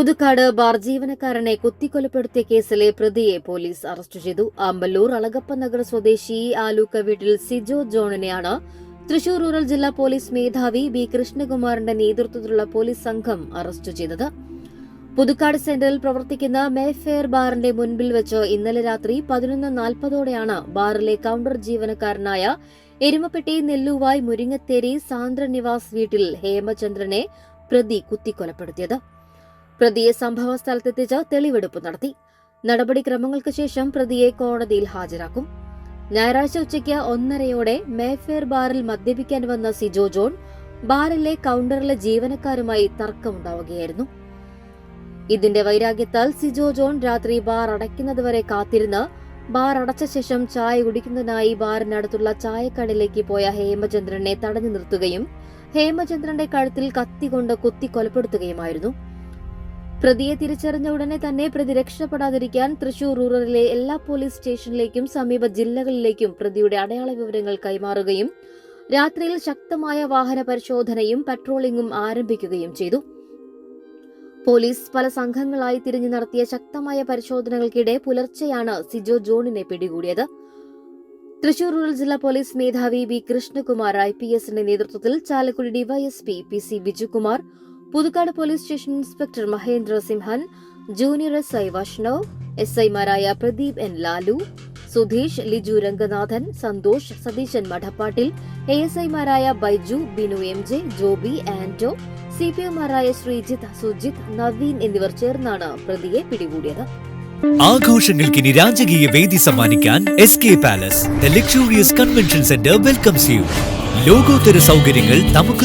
Puthukkad bar ജീവനക്കാരനെ കുത്തിക്കൊലപ്പെടുത്തിയ കേസിലെ പ്രതിയെ പോലീസ് അറസ്റ്റ് ചെയ്തു. അമ്പല്ലൂർ അളഗപ്പ നഗർ സ്വദേശി ആലൂക്ക വീട്ടിൽ സിജോ ജോണിനെയാണ് തൃശൂർ റൂറൽ ജില്ലാ പോലീസ് മേധാവി ബി കൃഷ്ണകുമാറിന്റെ നേതൃത്വത്തിലുള്ള പോലീസ് സംഘം അറസ്റ്റ് ചെയ്തത്. പുതുക്കാട് സെന്ററിൽ പ്രവർത്തിക്കുന്ന മേഫെയർ ബാറിന്റെ മുൻപിൽ വെച്ച് ഇന്നലെ രാത്രി പതിനൊന്ന് നാൽപ്പതോടെയാണ് ബാറിലെ കൌണ്ടർ ജീവനക്കാരനായ എരുമപ്പെട്ടി നെല്ലുവായ് മുരിങ്ങത്തേരി സാന്ദ്ര നിവാസ് വീട്ടിൽ ഹേമചന്ദ്രനെ പ്രതി കുത്തിക്കൊലപ്പെടുത്തിയത്. പ്രതിയെ സംഭവ സ്ഥലത്തെത്തിച്ച് തെളിവെടുപ്പ് നടത്തി. നടപടിക്രമങ്ങൾക്ക് ശേഷം പ്രതിയെ കോടതിയിൽ ഹാജരാക്കും. ഞായറാഴ്ച ഉച്ചയ്ക്ക് ഒന്നരയോടെ മേഫെയർ ബാറിൽ മദ്യപിക്കാൻ വന്ന സിജോ ജോൺ ബാറിലെ കൗണ്ടറിലെ ജീവനക്കാരുമായി തർക്കമുണ്ടാവുകയായിരുന്നു. ഇതിന്റെ വൈരാഗ്യത്താൽ സിജോ ജോൺ രാത്രി ബാർ അടയ്ക്കുന്നതുവരെ കാത്തിരുന്ന് ബാർ അടച്ച ശേഷം ചായ കുടിക്കുന്നതിനായി ബാറിനടുത്തുള്ള ചായക്കടയിലേക്ക് പോയ ഹേമചന്ദ്രനെ തടഞ്ഞു നിർത്തുകയും ഹേമചന്ദ്രന്റെ കഴുത്തിൽ കത്തികൊണ്ട് കുത്തി കൊലപ്പെടുത്തുകയുമായിരുന്നു. പ്രതിയെ തിരിച്ചറിഞ്ഞ ഉടനെ തന്നെ പ്രതി രക്ഷപ്പെടാതിരിക്കാൻ തൃശൂർ റൂറലിലെ എല്ലാ പോലീസ് സ്റ്റേഷനിലേക്കും സമീപ ജില്ലകളിലേക്കും പ്രതിയുടെ അടയാള വിവരങ്ങൾ കൈമാറുകയും രാത്രിയിൽ ശക്തമായ വാഹന പരിശോധനയും പട്രോളിംഗും ആരംഭിക്കുകയും ചെയ്തു. പോലീസ് പല സംഘങ്ങളായി തിരിഞ്ഞു നടത്തിയ ശക്തമായ പരിശോധനകൾക്കിടെ പുലർച്ചെയാണ് സിജോ ജോണിനെ പിടികൂടിയത്. തൃശൂർ റൂറൽ ജില്ലാ പോലീസ് മേധാവി വി കൃഷ്ണകുമാർ ഐ പി എസിന്റെ നേതൃത്വത്തിൽ Chalakudy DYSP P C Bijukumar Puthukkad police station inspector Mahendra Simhan junior S I Vaishnav S ഐമാരായ Pradeep N Lalu Sudheesh Liju Ranganathan Santhosh Satheesan Madappattil A S ഐമാരായ Baiju Binu M J Joby Anto C P എമാരായ Sreejith Sujith Naveen എന്നിവർ ചേർന്നാണ് പ്രതിയെ പിടികൂടിയത്. ആഘോഷങ്ങൾക്കിനി രാജകീയ വേദി സമ്മാനിക്കാൻ S K palace the luxurious convention centre welcomes you ലോകോത്തര സൗകര്യങ്ങൾ നമുക്ക്